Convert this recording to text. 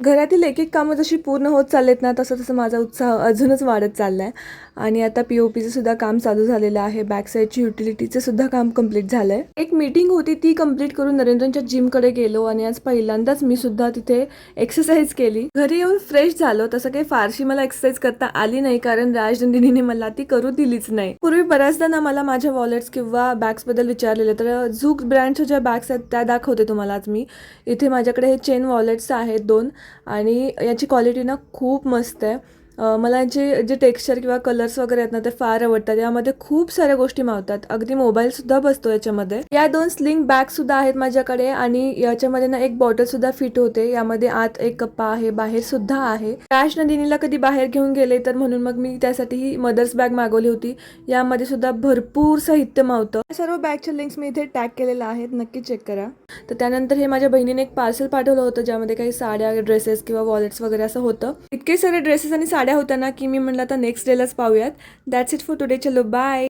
घरातील एक एक कामं जशी पूर्ण होत चाललेत ना तसं तसं माझा उत्साह अजूनच वाढत चालला आहे आणि आता पी ओ पीचं सुद्धा काम चालू झालेलं आहे. बॅक साईडची युटिलिटीचं सुद्धा काम कंप्लीट झालं आहे एक मीटिंग होती ती कंप्लीट करून नरेंद्रच्या जिमकडे गेलो आणि आज पहिल्यांदाच मी सुद्धा तिथे एक्सरसाइज केली. घरी येऊन फ्रेश झालो. तसं काही फारशी मला एक्सरसाइज करता आली नाही कारण राजनंदिनीने मला ती करू दिलीच नाही. पूर्वी बऱ्याचदा ना मला माझ्या वॉलेट्स किंवा बॅग्सबद्दल विचारलेलं तर झूक ब्रँडच्या ज्या बॅग्स आहेत त्या दाखवते तुम्हाला आज मी. इथे माझ्याकडे हे चेन वॉलेट्स आहेत दोन आणि याची क्वालिटी ना खूप मस्त आहे. मला जे जे टेक्स्चर किंवा कलर्स वगैरे आहेत ना ते फार आवडतात. यामध्ये खूप साऱ्या गोष्टी मावतात. अगदी मोबाईल सुद्धा बसतो याच्यामध्ये. या दोन स्लिंग बॅग सुद्धा आहेत माझ्याकडे आणि याच्यामध्ये ना एक बॉटल सुद्धा फिट होते. यामध्ये आत एक कप्पा आहे बाहेर सुद्धा आहे. राज नंदिनीला कधी बाहेर घेऊन गेले तर म्हणून मग मी त्यासाठी ही मदर्स बॅग मागवली होती. यामध्ये सुद्धा भरपूर साहित्य मावतं. सर्व बॅगचे लिंक्स मी इथे टॅग केलेल्या आहेत. नक्की चेक करा. तर त्यानंतर हे माझ्या बहिणीने एक पार्सल पाठवलं होतं ज्यामध्ये काही साड्या ड्रेसेस किंवा वॉलेट्स वगैरे असं होतं. इतके सारे ड्रेसेस आणि साड्या होत्या ना की मी म्हणलं आता नेक्स्ट डेलाच पाहूयात. दॅट्स इट फॉर टुडेचे लो बाय